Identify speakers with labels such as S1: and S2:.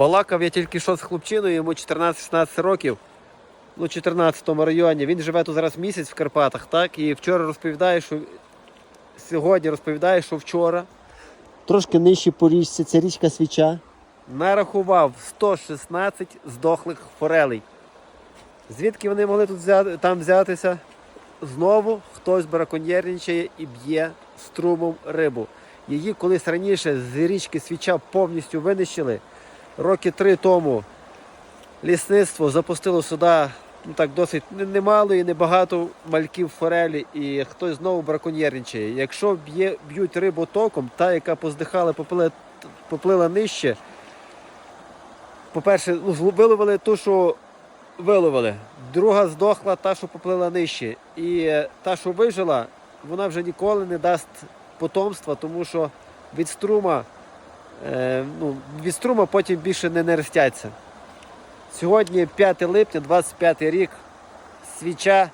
S1: Балакав я тільки що з хлопчиною, йому 14-16 років. Ну, 14-му районі. Він живе тут зараз місяць в Карпатах, так? І вчора розповідає, що сьогодні розповідає, що вчора
S2: Трошки нижче по річці, це річка свіча.
S1: нарахував 116 здохлих форелей. Звідки вони могли тут взяти, там взятися? Знову хтось браконьєрничає і б'є струмом рибу. Її колись раніше з річки свіча повністю винищили. Роки три тому лісництво запустило сюди ну, так досить немало і небагато мальків форелі, і хтось знову браконьєрничає. Якщо б'є, б'ють рибу током, та, яка поздихала, поплила, поплила нижче, по-перше, ну, виловили ту, що виловили. Друга здохла, та, що поплила нижче. І е, та, що вижила, вона вже ніколи не дасть потомства, тому що від струма, ну, від струма потім більше не нерестяться. Сьогодні 5 липня, 25 рік, свіча